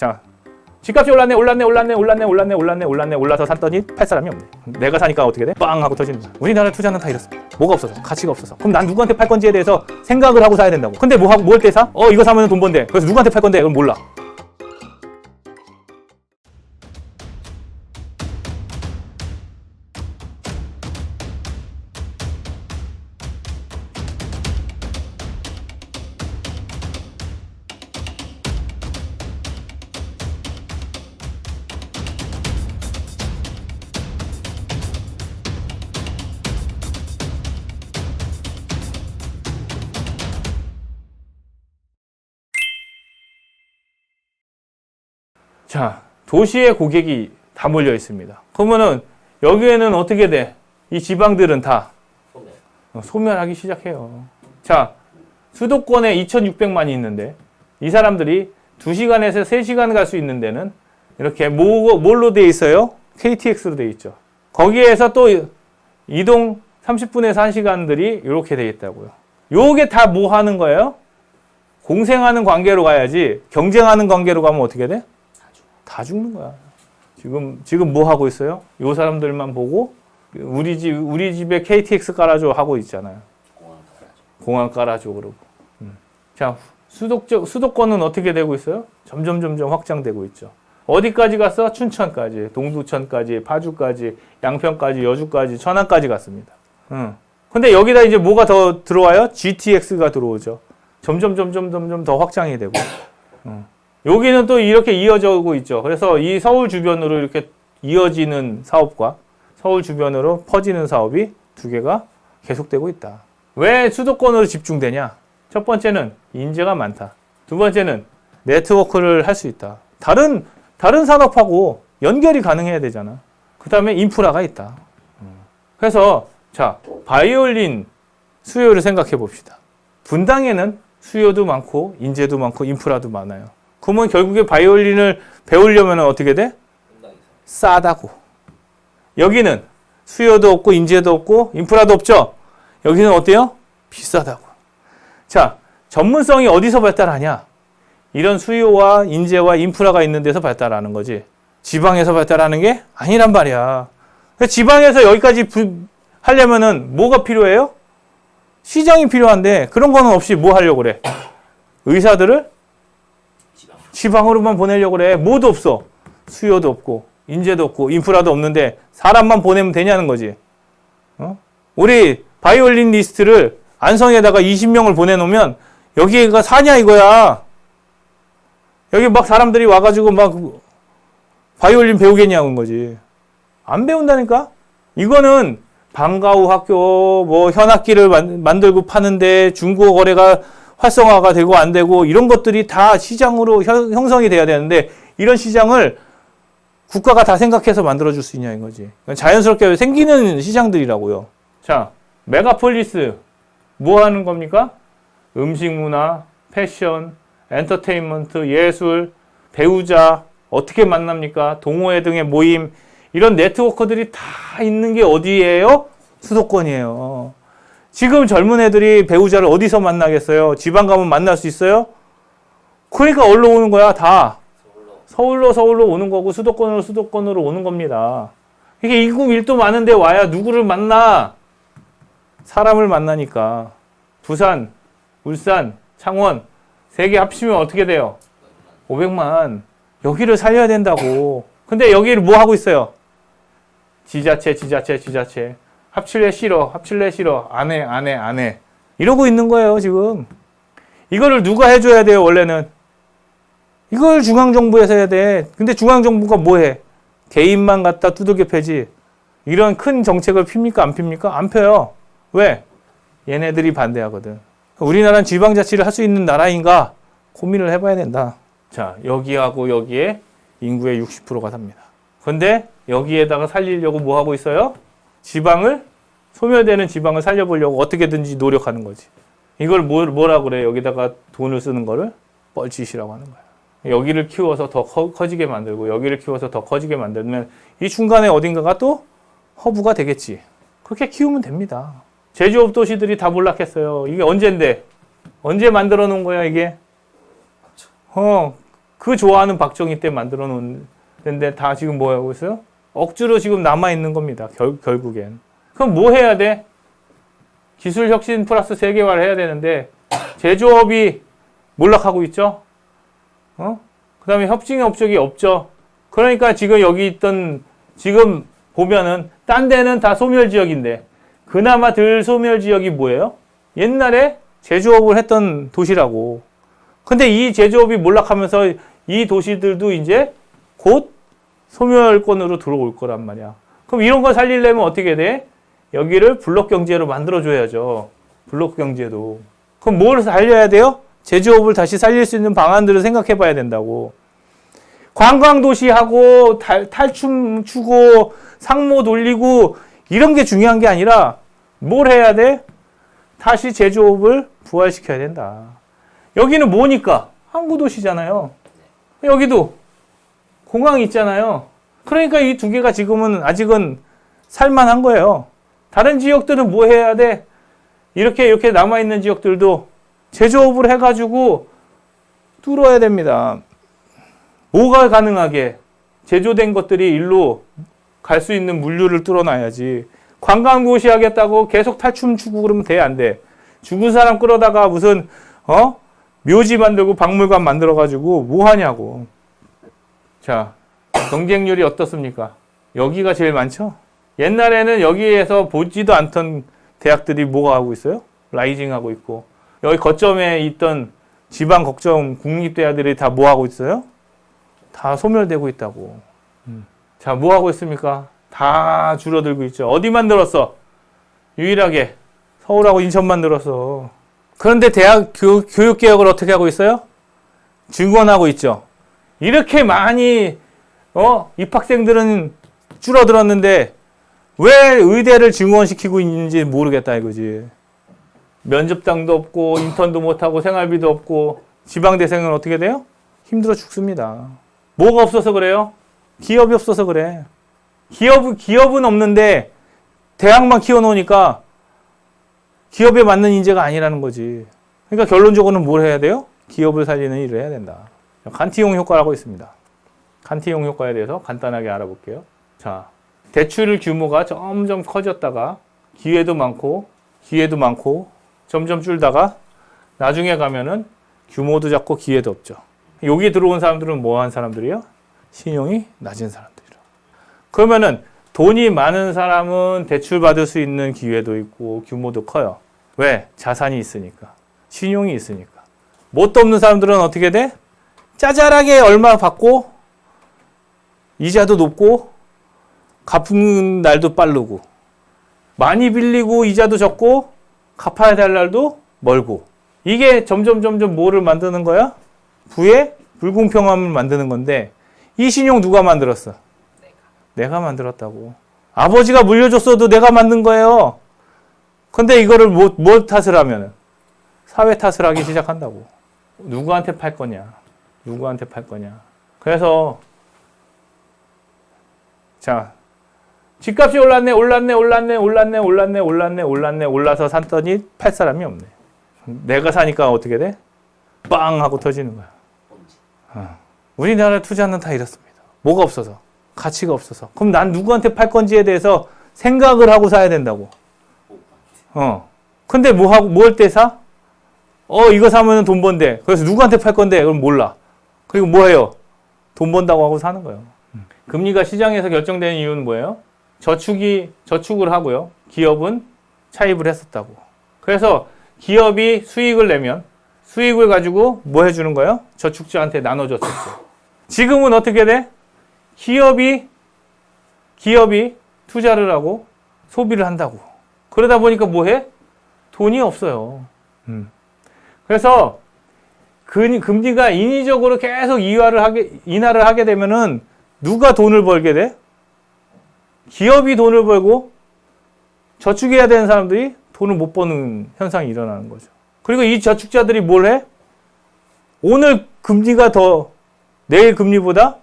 자, 집값이 올랐네, 올랐네, 올랐네, 올랐네, 올랐네, 올랐네, 올랐네, 올라서 샀더니 팔 사람이 없네. 내가 사니까 어떻게 돼? 빵 하고 거야. 우리나라 투자는 다 이렇습니다. 뭐가 없어서, 가치가 없어서. 그럼 난 누구한테 팔 건지에 대해서 생각을 하고 사야 된다고. 근데 뭐 하고 뭘 때 사? 어, 이거 사면 돈 번대. 그래서 누구한테 팔 건데? 그럼 몰라. 자, 도시의 고객이 다 몰려 있습니다. 그러면은 여기에는 어떻게 돼? 이 지방들은 다 소멸. 어, 소멸 하기 시작해요. 자, 수도권에 2,600만이 있는데 이 사람들이 2시간에서 3시간 갈 수 있는 데는 이렇게 뭐, 뭘로 돼 있어요? KTX로 돼 있죠. 거기에서 또 이동 30분에서 1시간들이 이렇게 돼 있다고요. 요게 다 뭐 하는 거예요? 공생하는 관계로 가야지 경쟁하는 관계로 가면 어떻게 돼? 다 죽는 거야. 지금 지금 뭐 하고 있어요? 요 사람들만 보고 우리 집 우리 집에 KTX 깔아줘 하고 있잖아요. 공항 깔아줘. 공항 깔아줘 그러고. 음. 자 수도적 수도권은 어떻게 되고 있어요? 점점 점점 확장되고 있죠. 어디까지 갔어? 춘천까지, 동두천까지, 파주까지, 양평까지, 여주까지, 천안까지 갔습니다. 음. 근데 여기다 이제 뭐가 더 들어와요? GTX가 들어오죠. 점점 점점 점점 더 확장이 되고. 음. 여기는 또 이렇게 이어져고 있죠. 그래서 이 서울 주변으로 이렇게 이어지는 사업과 서울 주변으로 퍼지는 사업이 두 개가 계속되고 있다. 왜 수도권으로 집중되냐? 첫 번째는 인재가 많다. 두 번째는 네트워크를 할 수 있다. 다른 다른 산업하고 연결이 가능해야 되잖아. 그 다음에 인프라가 있다. 음. 그래서 자 바이올린 수요를 생각해 봅시다. 분당에는 수요도 많고 인재도 많고 인프라도 많아요. 그러면 결국에 바이올린을 배우려면 어떻게 돼? 싸다고. 여기는 수요도 없고 인재도 없고 인프라도 없죠. 여기는 어때요? 비싸다고. 자, 전문성이 어디서 발달하냐? 이런 수요와 인재와 인프라가 있는 데서 발달하는 거지. 지방에서 발달하는 게 아니란 말이야. 지방에서 여기까지 부- 하려면은 뭐가 필요해요? 시장이 필요한데 그런 거는 없이 뭐 하려고 그래? 의사들을 지방. 지방으로만 보내려고 그래. 뭐도 없어. 수요도 없고, 인재도 없고, 인프라도 없는데 사람만 보내면 되냐는 거지. 어? 우리 바이올린 리스트를 안성에다가 20명을 보내놓으면 여기가 사냐 이거야. 여기 막 사람들이 와가지고 막 바이올린 배우겠냐는 거지. 안 배운다니까? 이거는 방과후 학교, 뭐 현악기를 만- 만들고 파는데 중국어 거래가 활성화가 되고 안 되고 이런 것들이 다 시장으로 형- 형성이 돼야 되는데 이런 시장을 국가가 다 생각해서 만들어줄 수 있냐는 거지. 그러니까 자연스럽게 생기는 시장들이라고요. 자, 메가폴리스 뭐 하는 겁니까? 음식 문화, 패션, 엔터테인먼트, 예술, 배우자 어떻게 만납니까? 동호회 등의 모임 이런 네트워크들이 다 있는 게 어디예요? 수도권이에요. 지금 젊은 애들이 배우자를 어디서 만나겠어요? 지방 가면 만날 수 있어요? 그러니까 얼로 오는 거야, 다. 서울로. 서울로 오는 거고 수도권으로 수도권으로 오는 겁니다. 이게 인구 밀도 많은데 와야 누구를 만나? 사람을 만나니까. 부산, 울산, 창원 세 개 합치면 어떻게 돼요? 500만. 여기를 살려야 된다고. 근데 여기를 뭐 하고 있어요? 지자체, 지자체, 지자체. 합칠래 싫어, 합칠래 싫어. 안 해, 안 해, 안 해. 이러고 있는 거예요, 지금. 이거를 누가 해줘야 돼요, 원래는? 이걸 중앙정부에서 해야 돼. 근데 중앙정부가 뭐 해? 개인만 갖다 두들겨 패지. 이런 큰 정책을 핍니까? 안 핍니까? 안 펴요. 왜? 얘네들이 반대하거든. 우리나라는 지방자치를 할 수 있는 나라인가? 고민을 해봐야 된다. 자, 여기하고 여기에 인구의 60%가 삽니다. 근데 여기에다가 살리려고 뭐 하고 있어요? 지방을, 소멸되는 지방을 살려보려고 어떻게든지 노력하는 거지. 이걸 뭐, 뭐라 그래? 여기다가 돈을 쓰는 거를 뻘짓이라고 하는 거야. 여기를 키워서 더 커, 커지게 만들고 여기를 키워서 더 커지게 만들면 이 중간에 어딘가가 또 허브가 되겠지. 그렇게 키우면 됩니다. 제조업 도시들이 다 몰락했어요. 이게 언젠데? 언제 만들어 놓은 거야, 이게? 어, 그 좋아하는 박정희 때 만들어 놓는데 다 지금 뭐 하고 있어요? 억지로 지금 남아 있는 겁니다. 결, 결국엔. 그럼 뭐 해야 돼? 기술 혁신 플러스 세계화를 해야 되는데 제조업이 몰락하고 있죠. 어? 그 다음에 협진 업적이 없죠. 그러니까 지금 여기 있던 지금 보면은 딴 데는 다 소멸 지역인데 그나마 덜 소멸 지역이 뭐예요? 옛날에 제조업을 했던 도시라고. 근데 이 제조업이 몰락하면서 이 도시들도 이제 곧 소멸권으로 들어올 거란 말이야. 그럼 이런 거 살리려면 어떻게 돼? 여기를 블록 경제로 만들어줘야죠. 블록 경제도. 그럼 뭘 살려야 돼요? 제조업을 다시 살릴 수 있는 방안들을 생각해 봐야 된다고. 관광도시하고 탈, 탈춤 추고 상모 돌리고 이런 게 중요한 게 아니라 뭘 해야 돼? 다시 제조업을 부활시켜야 된다. 여기는 뭐니까? 항구도시잖아요. 여기도 공항이 있잖아요. 그러니까 이 두 개가 지금은 아직은 살만한 거예요. 다른 지역들은 뭐 해야 돼? 이렇게 이렇게 남아있는 지역들도 제조업을 해가지고 뚫어야 됩니다. 뭐가 가능하게 제조된 것들이 일로 갈 수 있는 물류를 뚫어놔야지. 관광도시 하겠다고 계속 탈춤 추고 그러면 돼, 안 돼? 죽은 사람 끌어다가 무슨, 어? 묘지 만들고 박물관 만들어가지고 뭐 하냐고. 자, 경쟁률이 어떻습니까? 여기가 제일 많죠? 옛날에는 여기에서 보지도 않던 대학들이 뭐가 하고 있어요? 라이징 하고 있고. 여기 거점에 있던 지방 걱정 국립대학들이 다 뭐 하고 있어요? 다 소멸되고 있다고. 음. 자, 뭐 하고 있습니까? 다 줄어들고 있죠. 어디 만들었어? 유일하게 서울하고 인천 만들었어. 그런데 대학 교, 교육 개혁을 어떻게 하고 있어요? 증원하고 있죠. 이렇게 많이 어 입학생들은 줄어들었는데 왜 의대를 증원시키고 있는지 모르겠다 이거지. 면접장도 없고 인턴도 못하고 생활비도 없고 지방대생은 어떻게 돼요? 힘들어 죽습니다. 뭐가 없어서 그래요? 기업이 없어서 그래. 기업, 기업은 없는데 대학만 키워놓으니까 기업에 맞는 인재가 아니라는 거지. 그러니까 결론적으로는 뭘 해야 돼요? 기업을 살리는 일을 해야 된다. 간티용 효과라고 있습니다. 간티용 효과에 대해서 간단하게 알아볼게요. 자, 대출 규모가 점점 커졌다가 기회도 많고 기회도 많고 점점 줄다가 나중에 가면은 규모도 작고 기회도 없죠. 여기 들어온 사람들은 뭐한 사람들이요? 신용이 낮은 사람들이요. 그러면은 돈이 많은 사람은 대출 받을 수 있는 기회도 있고 규모도 커요. 왜? 자산이 있으니까. 신용이 있으니까. 뭣도 없는 사람들은 어떻게 돼? 짜잘하게 얼마 받고 이자도 높고 갚는 날도 빠르고 많이 빌리고 이자도 적고 갚아야 될 날도 멀고 이게 점점 점점 뭐를 만드는 거야? 부의 불공평함을 만드는 건데 이 신용 누가 만들었어? 내가 만들었다고. 아버지가 물려줬어도 내가 만든 거예요. 근데 이거를 뭐, 뭐 탓을 하면은 사회 탓을 하기 시작한다고. 누구한테 팔 거냐? 누구한테 팔 거냐? 그래서 자 집값이 올랐네, 올랐네, 올랐네, 올랐네, 올랐네, 올랐네, 올랐네, 올라서 샀더니 팔 사람이 없네. 내가 사니까 어떻게 돼? 빵 하고 터지는 거야. 어. 우리나라 투자는 다 이렇습니다. 뭐가 없어서. 가치가 없어서. 그럼 난 누구한테 팔 건지에 대해서 생각을 하고 사야 된다고. 어. 근데 뭐 하고, 뭐할때 사? 어, 이거 사면 돈 번대. 그래서 누구한테 팔 건데? 그럼 몰라. 그리고 뭐 해요? 돈 번다고 하고 사는 거예요. 금리가 시장에서 결정되는 이유는 뭐예요? 저축이, 저축을 하고요. 기업은 차입을 했었다고. 그래서 기업이 수익을 내면 수익을 가지고 뭐 해주는 거예요? 저축자한테 나눠줬었죠. 지금은 어떻게 돼? 기업이 기업이 투자를 하고 소비를 한다고. 그러다 보니까 뭐 해? 돈이 없어요. 음. 그래서 금- 금리가 인위적으로 계속 이화를 하게 인하를 하게 되면은 누가 돈을 벌게 돼? 기업이 돈을 벌고 저축해야 되는 사람들이 돈을 못 버는 현상이 일어나는 거죠. 그리고 이 저축자들이 뭘 해? 오늘 금리가 더 내일 금리보다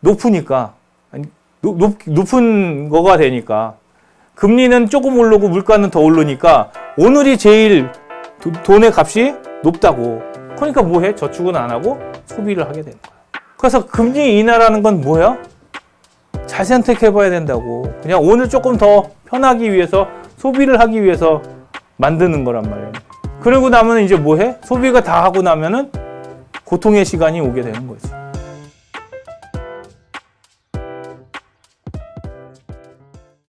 높으니까 아니, 높, 높, 높은 거가 되니까 금리는 조금 오르고 물가는 더 오르니까 오늘이 제일 도- 돈의 값이 높다고 그러니까 뭐해? 저축은 안 하고 소비를 하게 되는 거야. 그래서 금리 인하라는 건 뭐야? 잘 선택해봐야 된다고. 그냥 오늘 조금 더 편하기 위해서 소비를 하기 위해서 만드는 거란 말이에요. 그러고 나면 이제 뭐해? 소비가 다 하고 나면은 고통의 시간이 오게 되는 거지.